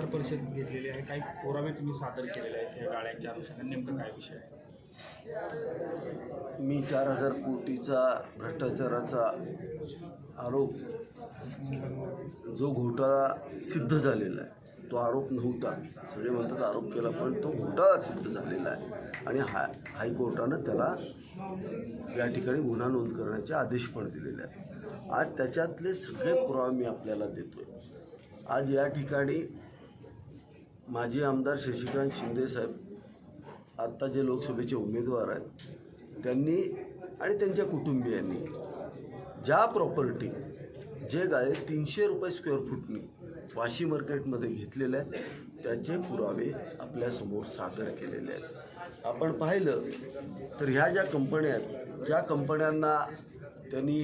पत्रकार परिषद घेतलेली आहे. काही पुरावे तुम्ही सादर केलेले आहेत या गाड्यांच्या अनुषंगाने नेमकं काय विषय आहे? मी चार हजार कोटीचा भ्रष्टाचाराचा आरोप जो घोटाळा सिद्ध झालेला आहे तो आरोप नव्हता. सगळे म्हणतात आरोप केला पण तो घोटाळा सिद्ध झालेला आहे. आणि हाय हायकोर्टानं त्याला या ठिकाणी गुन्हा नोंद करण्याचे आदेश पण दिलेले आहेत. आज त्याच्यातले सगळे पुरावे मी आपल्याला देतोय. आज या ठिकाणी माजी आमदार शशिकांत शिंदेसाहेब आत्ता जे लोकसभेचे उमेदवार आहेत त्यांनी आणि त्यांच्या कुटुंबियांनी ज्या प्रॉपर्टी जे गाळे तीनशे रुपये स्क्वेअर फूटनी वाशी मार्केटमध्ये घेतलेले आहेत त्याचे पुरावे आपल्यासमोर सादर केलेले आहेत. आपण पाहिलं तर ह्या ज्या कंपन्या आहेत ज्या कंपन्यांना त्यांनी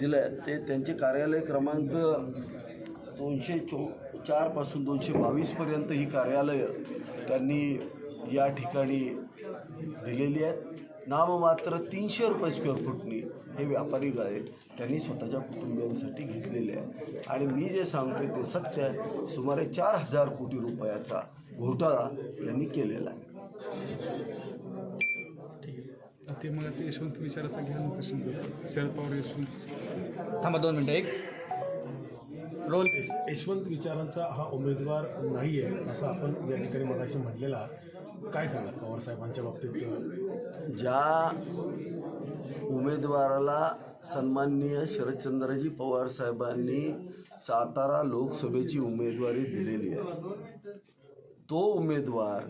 दिलं आहे ते त्यांचे कार्यालय क्रमांक दोनशे चो चारपासून दोनशे बावीसपर्यंत ही कार्यालयं त्यांनी या ठिकाणी दिलेली आहेत. नाममात्र तीनशे रुपये स्क्वेअर फूटनी हे व्यापारी गाळे त्यांनी स्वतःच्या कुटुंबियांसाठी घेतलेले आहे आणि मी जे सांगतोय ते सत्य आहे. सुमारे चार हजार कोटी रुपयाचा घोटाळा यांनी केलेला आहे. ते मग ते यशवंत विचाराचा घ्या ना प्रश्न. शरद पवार यशवंत. थांबा दोन मिनटं एक. रोल यशवंत विचारांचा हा उमेदवार नाही आहे असं आपण या ठिकाणी मगाशी म्हटलेला. काय सांगाल पवार साहेबांच्या बाबतीत ज्या उमेदवाराला सन्माननीय शरदचंद्रजी पवार साहेबांनी सातारा लोकसभेची उमेदवारी दिलेली आहे तो उमेदवार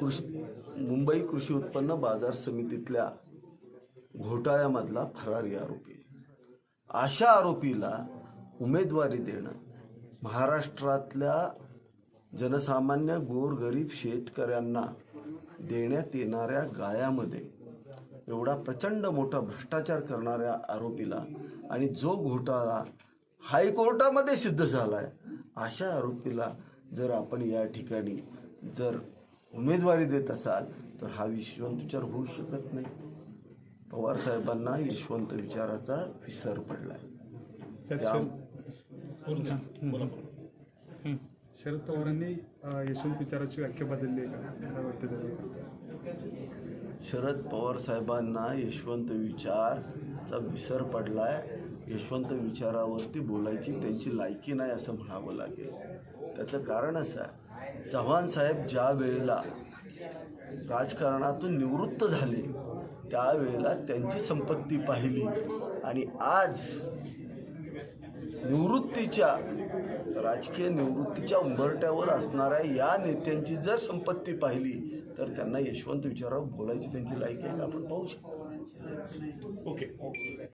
कृषी मुंबई कृषी उत्पन्न बाजार समितीतल्या घोटाळ्यामधला फरारी आरोपी. अशा आरोपीला उमेदवारी देणं. महाराष्ट्रातल्या जनसामान्य गोरगरीब शेतकऱ्यांना देण्यात येणाऱ्या गाळ्यामध्ये एवढा प्रचंड मोठा भ्रष्टाचार करणाऱ्या आरोपीला आणि जो घोटाळा हायकोर्टामध्ये सिद्ध झाला आहे अशा आरोपीला जर आपण या ठिकाणी जर उमेदवारी देत असाल तर हा यशवंत विचार होऊ शकत नाही. पवार साहेबांना यशवंत विचाराचा विसर पडला त्या- शरद. शरद पवारांनी यशवंत विचाराची व्याख्या बदलली आहे शरद पवार साहेबांना यशवंत विचारचा विसर पडलाय. यशवंत विचारावरती बोलायची त्यांची लायकी नाही असं म्हणावं लागेल. त्याचं कारण असं आहे चव्हाण साहेब ज्या वेळेला राजकारणातून निवृत्त झाले त्यावेळेला त्यांची संपत्ती पाहिली आणि आज निवृत्तीच्या राजकीय निवृत्तीच्या उंबरट्यावर असणाऱ्या या नेत्यांची जर संपत्ती पाहिली तर त्यांना यशवंत विचारावर बोलायची त्यांची लायकी आहे का? आपण पाहू शकतो. ओके.